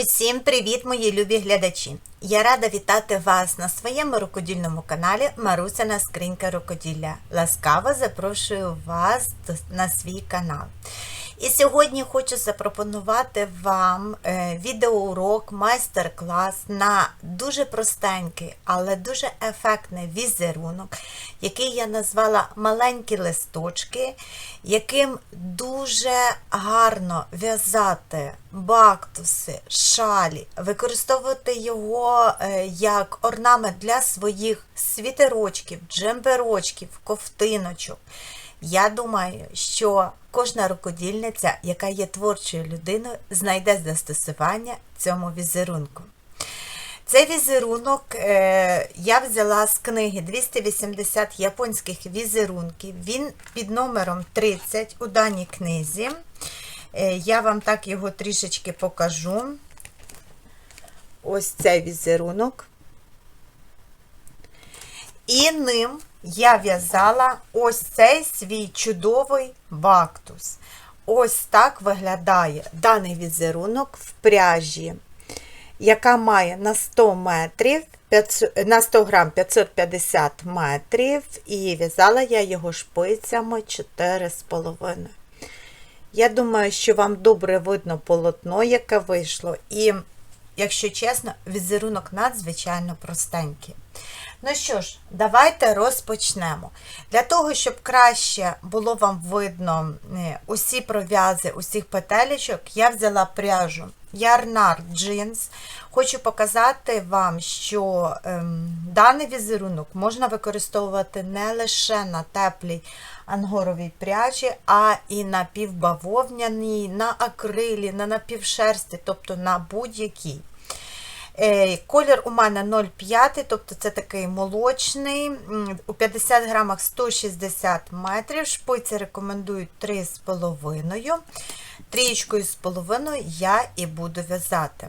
Усім привіт, мої любі глядачі! Я рада вітати вас на своєму рукодільному каналі Марусина Скринька Рукоділля. Ласкаво запрошую вас на свій канал. І сьогодні хочу запропонувати вам е, відеоурок, майстер-клас на дуже простенький, але дуже ефектний візерунок, який я назвала маленькі листочки, яким дуже гарно в'язати бактуси, шалі, використовувати його е, як орнамент для своїх світерочків, джемперочків, ковтиночок. Я думаю, що кожна рукодільниця, яка є творчою людиною, знайде застосування цьому візерунку. Цей візерунок е, я взяла з книги 280 японських візерунків. Він під номером 30 у даній книзі. Е, я вам так його трішечки покажу. Ось цей візерунок. І ним я в'язала ось цей свій чудовий бактус. Ось так виглядає даний візерунок в пряжі, яка має на 100 метрів, 500, на 100 грам 550 метрів, і в'язала я його шпицями 4,5. Я думаю, що вам добре видно полотно, яке вийшло. І, якщо чесно, візерунок надзвичайно простенький. Ну що ж, давайте розпочнемо. Для того, щоб краще було вам видно е, усі пров'язи, усіх петелечок, я взяла пряжу Ярнар Джинс. Хочу показати вам, що ем, даний візерунок можна використовувати не лише на теплій ангоровій пряжі, а і на півбавовняній, на акрилі, на напівшерсті, тобто на будь-якій. Е, Колір у мене 0,5, тобто це такий молочний. У 50 грамах 160 метрів. Шпиці рекомендують 3,5. Трієчкою з половиною я і буду в'язати.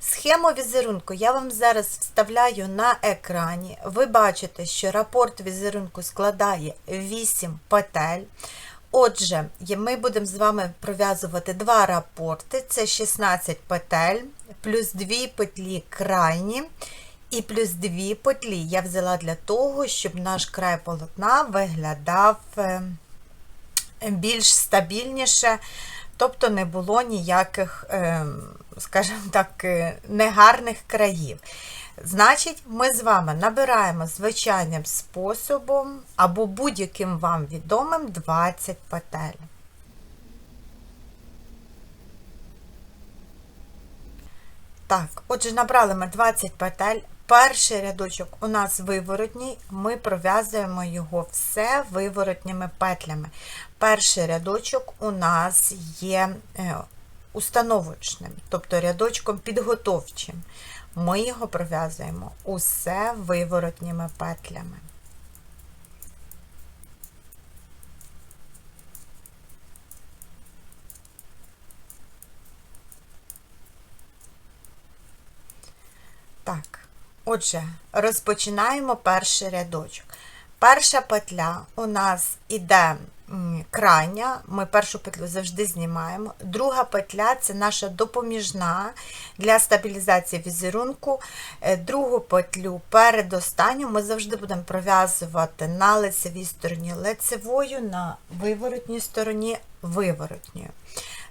Схему візерунку я вам зараз вставляю на екрані. Ви бачите, що рапорт візерунку складає 8 петель. Отже, ми будемо з вами пров'язувати два рапорти. Це 16 петель, плюс 2 петлі крайні, і плюс 2 петлі я взяла для того, щоб наш край полотна виглядав е, більш стабільніше, тобто не було ніяких, е, скажімо так, е, негарних країв. Значить, ми з вами набираємо звичайним способом або будь-яким вам відомим 20 петель. Так, отже, набрали ми 20 петель. Перший рядочок у нас виворотній, ми пров'язуємо його все виворотніми петлями. Перший рядочок у нас є е, установочним, тобто рядочком підготовчим. Ми його пров'язуємо усе виворотніми петлями. Так, отже, розпочинаємо перший рядочок. Перша петля у нас іде крайня, ми першу петлю завжди знімаємо. Друга петля це наша допоміжна для стабілізації візерунку. Е, Другу петлю передостанню ми завжди будемо пров'язувати на лицевій стороні лицевою, на виворотній стороні виворотньою.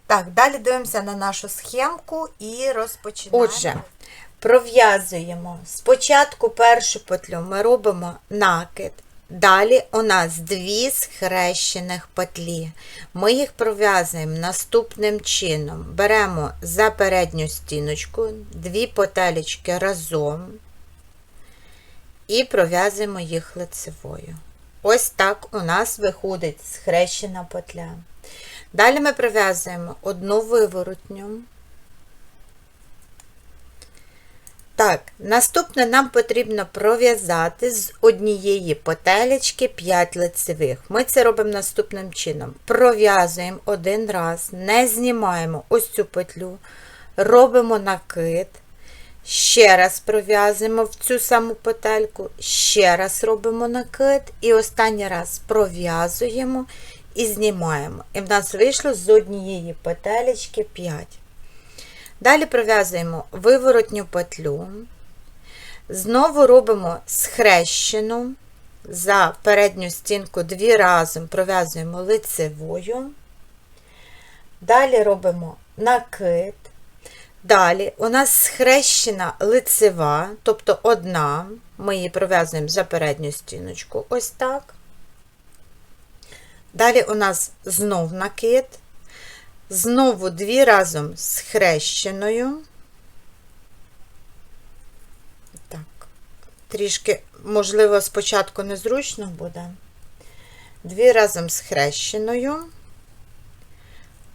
Так, далі дивимося на нашу схемку і розпочинаємо. Отже, пров'язуємо спочатку першу петлю ми робимо накид. Далі у нас дві схрещених петлі. Ми їх пров'язуємо наступним чином. Беремо за передню стіночку, дві петелечки разом і пров'язуємо їх лицевою. Ось так у нас виходить схрещена петля. Далі ми пров'язуємо одну виворотню. Так, наступне нам потрібно пров'язати з однієї петелечки 5 лицевих. Ми це робимо наступним чином. Пров'язуємо один раз, не знімаємо ось цю петлю, робимо накид, ще раз пров'язуємо в цю саму петельку, ще раз робимо накид, і останній раз пров'язуємо і знімаємо. І в нас вийшло з однієї петелечки 5. Далі пров'язуємо виворотню петлю. Знову робимо схрещену за передню стінку дві разом пров'язуємо лицевою. Далі робимо накид. Далі у нас схрещена лицева, тобто одна. Ми її пров'язуємо за передню стіночку, ось так. Далі у нас знов накид. Знову дві разом з хрещеною. Так, трішки, можливо, спочатку незручно буде. Дві разом з хрещеною.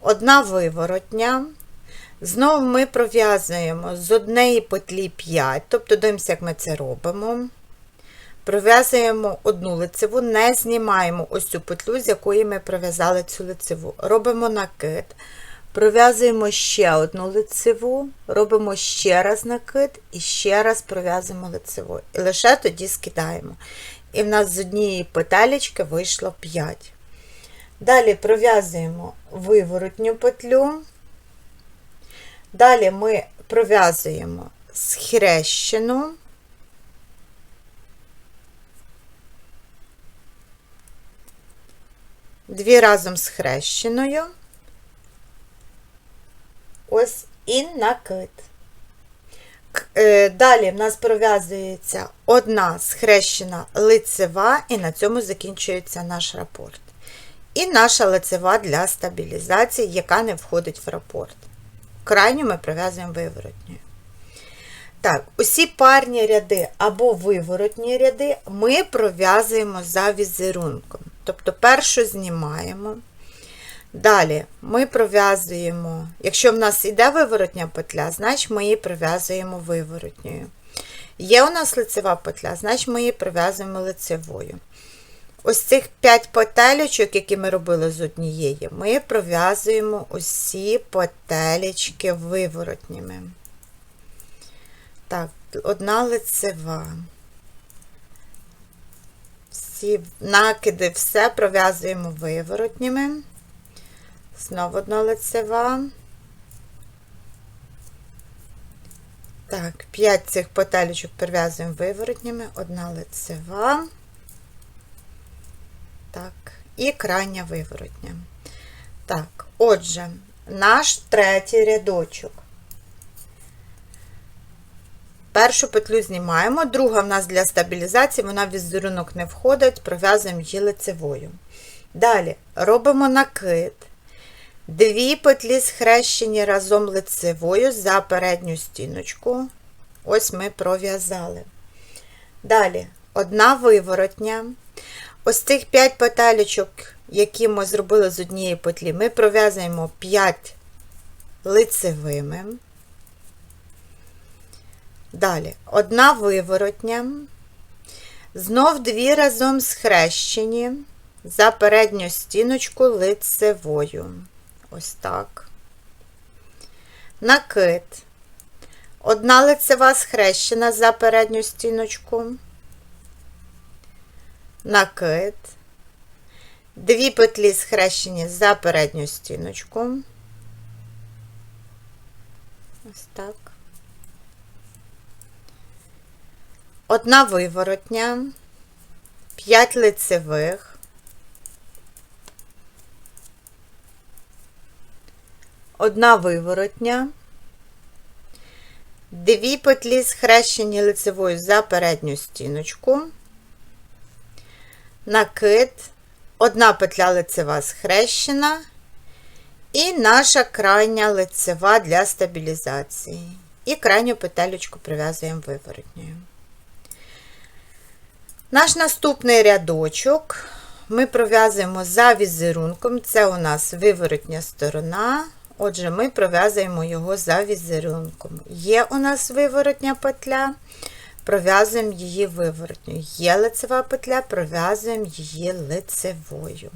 Одна виворотня. Знову ми пров'язуємо з однієї петлі 5, тобто дивимося, як ми це робимо. Пров'язуємо одну лицеву, не знімаємо ось цю петлю, з якої ми пров'язали цю лицеву. Робимо накид, пров'язуємо ще одну лицеву, робимо ще раз накид і ще раз пров'язуємо лицеву. І лише тоді скидаємо. І в нас з однієї петелечки вийшло 5. Далі пров'язуємо виворотню петлю. Далі ми пров'язуємо схрещену. Дві разом з хрещеною. Ось і накид. Далі в нас пров'язується одна схрещена лицева, і на цьому закінчується наш рапорт. І наша лицева для стабілізації, яка не входить в рапорт. Крайню ми пров'язуємо виворотньою. Так, усі парні ряди або виворотні ряди ми пров'язуємо за візерунком. Тобто першу знімаємо. Далі ми пров'язуємо, якщо в нас йде виворотня петля, значить ми її пров'язуємо виворотньою. Є у нас лицева петля, значить ми її пров'язуємо лицевою. Ось цих 5 петелечок, які ми робили з однієї, ми пров'язуємо усі петелечки виворотніми. Так, одна лицева. Всі накиди, все пров'язуємо виворотніми. Знову одна лицева. Так, 5 цих петелечок прив'язуємо виворотніми, одна лицева. Так, і крайня виворотня. Так, отже, наш третій рядочок. Першу петлю знімаємо, друга в нас для стабілізації, вона в візерунок не входить, пров'язуємо її лицевою. Далі робимо накид. Дві петлі схрещені разом лицевою за передню стіночку. Ось ми пров'язали. Далі одна виворотня. Ось цих 5 петелечок, які ми зробили з однієї петлі, ми пров'язуємо 5 лицевими. Далі одна виворотня, знов дві разом схрещені за передню стіночку лицевою. Ось так. Накид. Одна лицева схрещена за передню стіночку. Накид. Дві петлі схрещені за передню стіночку. Ось так. Одна виворотня, 5 лицевих, одна виворотня, дві петлі схрещені лицевою за передню стіночку, накид, одна петля лицева схрещена і наша крайня лицева для стабілізації. І крайню петелечку прив'язуємо виворотньою. Наш наступний рядочок ми пров'язуємо за візерунком, це у нас виворотня сторона, отже, ми пров'язуємо його за візерунком. Є у нас виворотня петля, пров'язуємо її виворотньою. Є лицева петля, пров'язуємо її лицевою.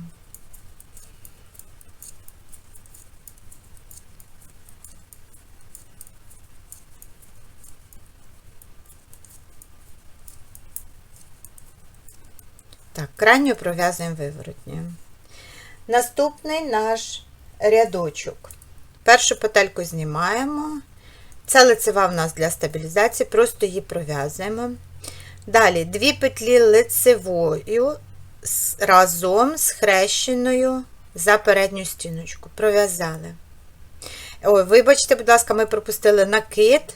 Так, крайню пров'язуємо виворотню. Наступний наш рядочок. Першу петельку знімаємо Це лицева в нас для стабілізації, просто її пров'язуємо. Далі дві петлі лицевою разом з хрещеною за передню стіночку. Пров'язали. Ой, вибачте, будь ласка, ми пропустили накид,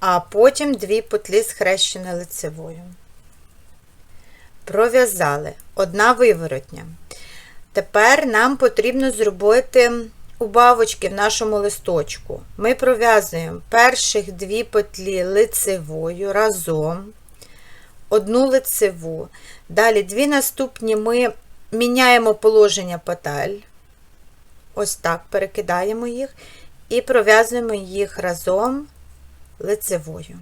а потім дві петлі з хрещеною лицевою. Пров'язали. Одна виворотня. Тепер нам потрібно зробити убавочки в нашому листочку. Ми пров'язуємо перших дві петлі лицевою разом, одну лицеву. Далі дві наступні ми міняємо положення петель. Ось так перекидаємо їх і пров'язуємо їх разом лицевою.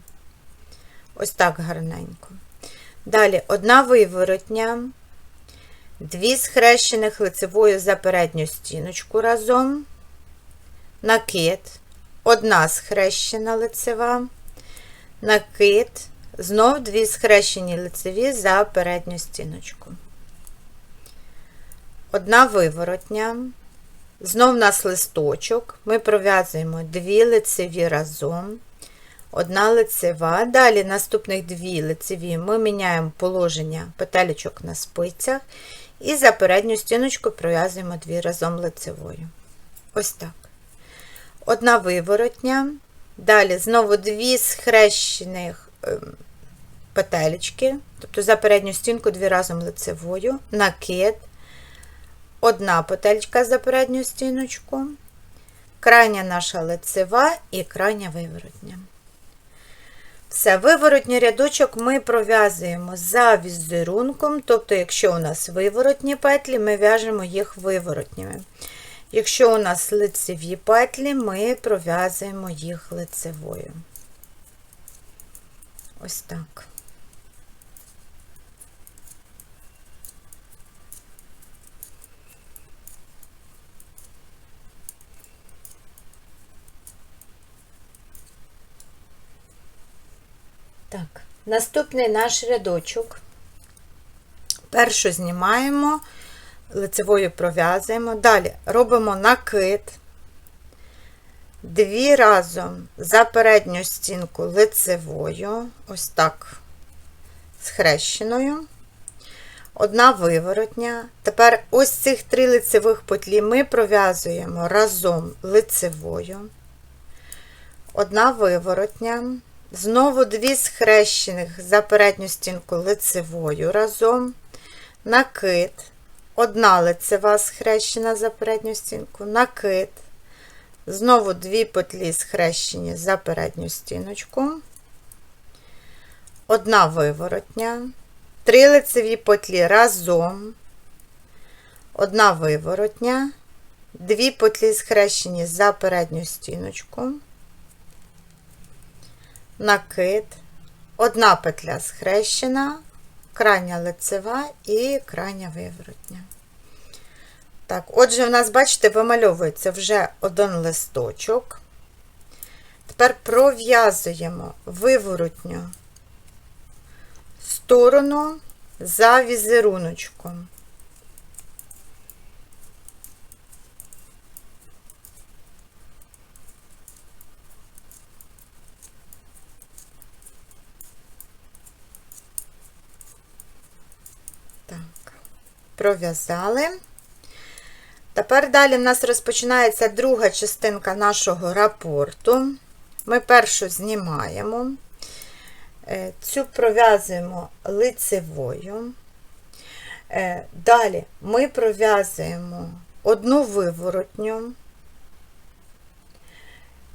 Ось так гарненько. Далі одна виворотня, дві схрещених лицевою за передню стіночку разом, накид, одна схрещена лицева, накид, знов дві схрещені лицеві за передню стіночку. Одна виворотня, знов у нас листочок, ми пров'язуємо дві лицеві разом, одна лицева. Далі наступних дві лицеві ми міняємо положення петелечок на спицях і за передню стіночку пров'язуємо дві разом лицевою. Ось так. Одна виворотня. Далі знову дві схрещених ем, петелечки, тобто за передню стінку дві разом лицевою, накид, одна петелька за передню стіночку, крайня наша лицева і крайня виворотня. Все, виворотній рядочок ми пров'язуємо за візерунком, тобто, якщо у нас виворотні петлі, ми в'яжемо їх виворотніми. Якщо у нас лицеві петлі, ми пров'язуємо їх лицевою. Ось так. Так, наступний наш рядочок. Першу знімаємо, лицевою пров'язуємо. Далі робимо накид. Дві разом за передню стінку лицевою, ось так, схрещеною. Одна виворотня. Тепер ось цих три лицевих петлі ми пров'язуємо разом лицевою. Одна виворотня. Знову дві схрещених за передню стінку лицевою разом, накид, одна лицева схрещена за передню стінку, накид, знову дві петлі схрещені за передню стіночку, одна виворотня, три лицеві петлі разом, одна виворотня, дві петлі схрещені за передню стіночку накид, одна петля схрещена, крайня лицева і крайня виворотня. Так, отже, в нас, бачите, вимальовується вже один листочок. Тепер пров'язуємо виворотню сторону за візеруночком. Так, пров'язали. Тепер далі в нас розпочинається друга частинка нашого рапорту. Ми першу знімаємо, Е, цю пров'язуємо лицевою. Е, Далі ми пров'язуємо одну виворотню.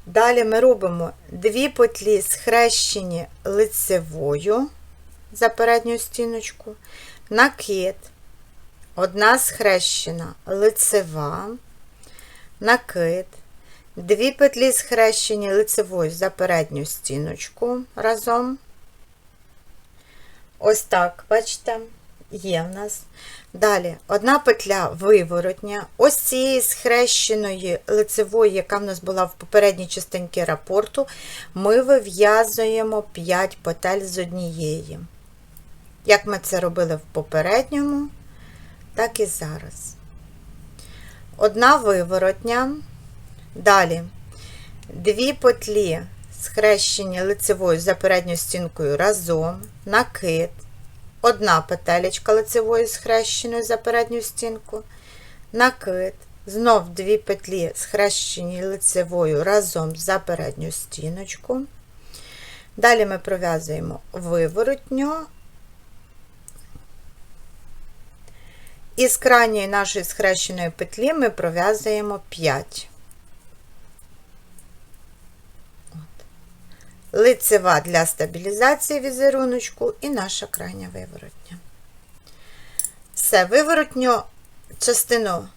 Далі ми робимо дві петлі схрещені лицевою за передню стіночку, накид, одна схрещена лицева, накид, дві петлі схрещені лицевою за передню стіночку разом. Ось так, бачите, є в нас. Далі одна петля виворотня, ось цієї схрещеної лицевої, яка в нас була в попередній частинці рапорту, ми вив'язуємо 5 петель з однієї. Як ми це робили в попередньому, так і зараз. Одна виворотня. Далі дві петлі схрещені лицевою за передньою стінкою разом, накид, одна петелечка лицевою схрещеною за передню стінку, накид, знов дві петлі схрещені лицевою разом за передню стіночку. Далі ми пров'язуємо виворотню. І з крайньої нашої схрещеної петлі ми пров'язуємо 5. лицева для стабілізації візеруночку і наша крайня виворотня. Все, виворотню частину,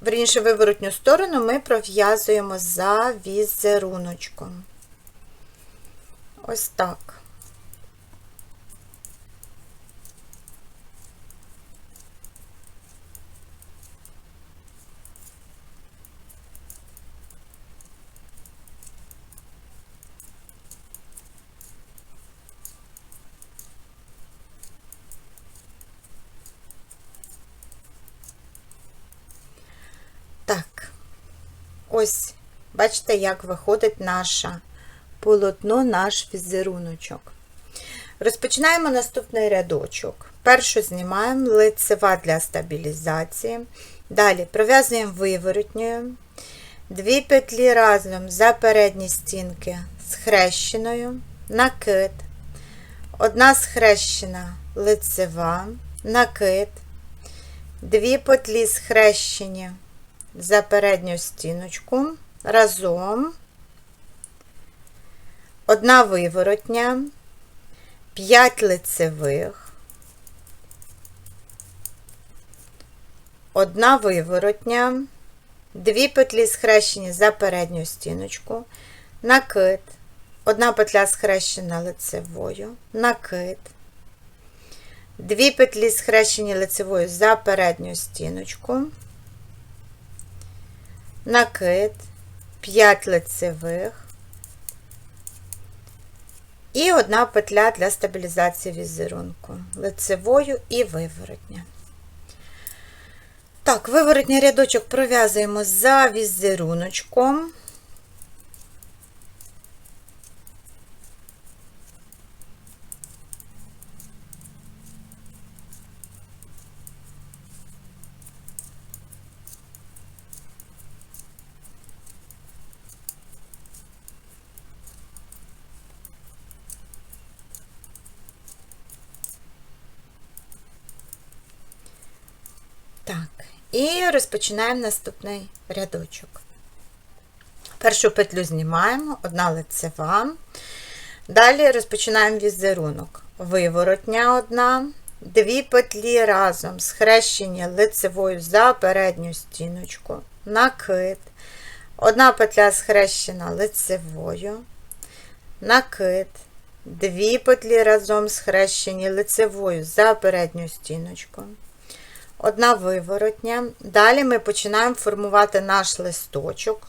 верніше, виворотню сторону ми пров'язуємо за візеруночком. Ось. Так, ось, бачите, як виходить наше полотно, наш візеруночок. Розпочинаємо наступний рядочок. Першу знімаємо лицева для стабілізації. Далі пров'язуємо виворотньою. Дві петлі разом за передні стінки схрещеною, накид, одна схрещена лицева, накид, дві петлі схрещені за передню стіночку разом, одна виворотня, 5 лицевих, одна виворотня, дві петлі схрещені за передню стіночку, накид, одна петля схрещена лицевою, накид, дві петлі схрещені лицевою за передню стіночку, накид, 5 лицевих і одна петля для стабілізації візерунку, лицевою і виворотня. Так, виворотній рядочок пров'язуємо за візеруночком. Так, і розпочинаємо наступний рядочок. Першу петлю знімаємо, одна лицева. Далі розпочинаємо візерунок. Виворотня одна, дві петлі разом схрещені лицевою за передню стіночку, накид, одна петля схрещена лицевою, накид, дві петлі разом схрещені лицевою за передню стіночку одна виворотня. Далі ми починаємо формувати наш листочок.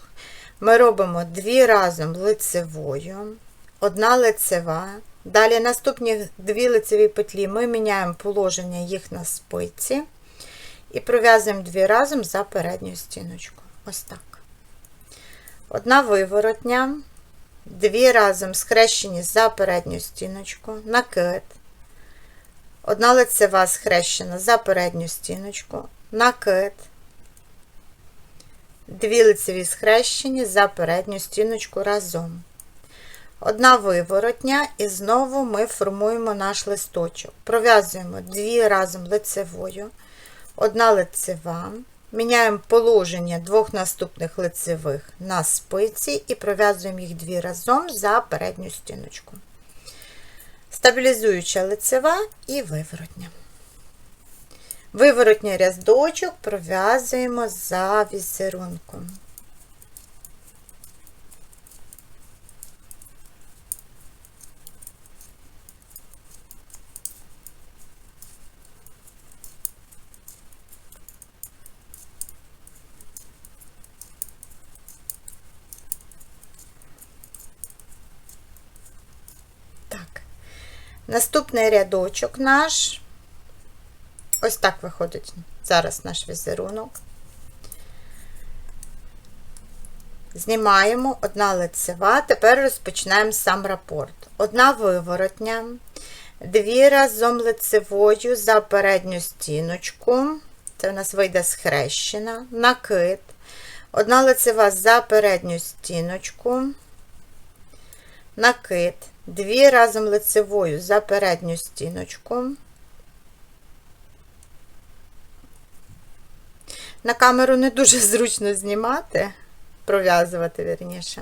Ми робимо дві разом лицевою, одна лицева. Далі наступні дві лицеві петлі ми міняємо положення їх на спиці і пров'язуємо дві разом за передню стіночку. Ось так. Одна виворотня, дві разом схрещені за передню стіночку, накид. Одна лицева схрещена за передню стіночку, накид, дві лицеві схрещені за передню стіночку разом. Одна виворотня, і знову ми формуємо наш листочок. Пров'язуємо дві разом лицевою, одна лицева, міняємо положення двох наступних лицевих на спиці і пров'язуємо їх дві разом за передню стіночку стабілізуюча лицева і виворотня. Виворотня рядочок пров'язуємо за візерунком. Наступний рядочок наш, ось так виходить зараз наш візерунок. Знімаємо одна лицева, тепер розпочинаємо сам рапорт. Одна виворотня, дві разом лицевою за передню стіночку. Це у нас вийде схрещена, накид. Одна лицева за передню стіночку, накид, дві разом лицевою за передню стіночку. На камеру не дуже зручно знімати, пров'язувати вірніше.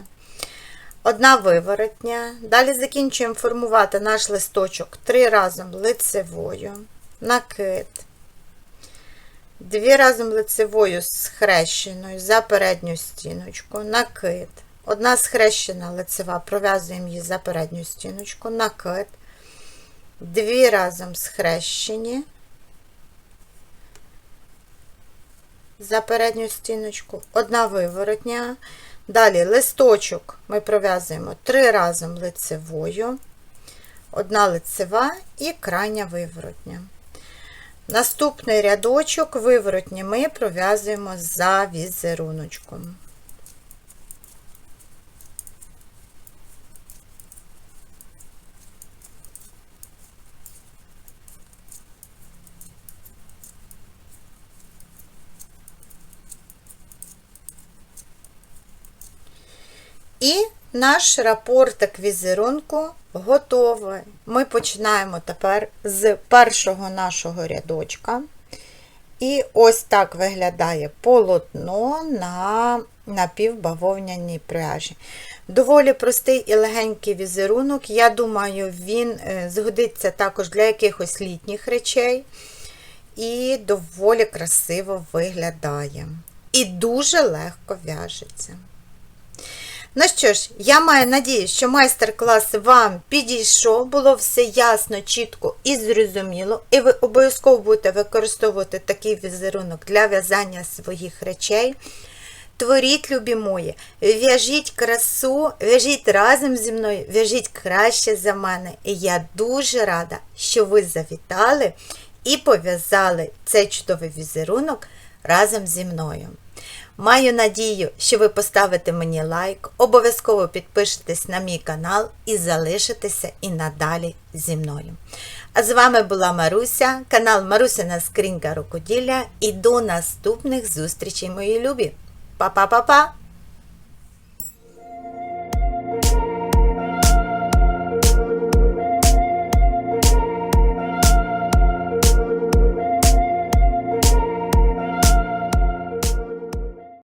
Одна виворотня. Далі закінчуємо формувати наш листочок три разом лицевою, накид. Дві разом лицевою схрещеною за передню стіночку, накид. Одна схрещена лицева, пров'язуємо її за передню стіночку, накид. Дві разом схрещені за передню стіночку, одна виворотня. Далі листочок ми пров'язуємо три разом лицевою, одна лицева і крайня виворотня. Наступний рядочок виворотні ми пров'язуємо за візеруночком. І наш рапортик візерунку готовий. Ми починаємо тепер з першого нашого рядочка. І ось так виглядає полотно на напівбавовняній пряжі. Доволі простий і легенький візерунок. Я думаю, він е, згодиться також для якихось літніх речей. І доволі красиво виглядає. І дуже легко в'яжеться. Ну що ж, я маю надію, що майстер-клас вам підійшов, було все ясно, чітко і зрозуміло, і ви обов'язково будете використовувати такий візерунок для в'язання своїх речей. Творіть, любі мої, в'яжіть красу, в'яжіть разом зі мною, в'яжіть краще за мене. І я дуже рада, що ви завітали і пов'язали цей чудовий візерунок разом зі мною. Маю надію, що ви поставите мені лайк, обов'язково підпишетесь на мій канал і залишитеся і надалі зі мною. А з вами була Маруся, канал Марусина Скринька Рукоділля і до наступних зустрічей, мої любі! Па-па-па-па!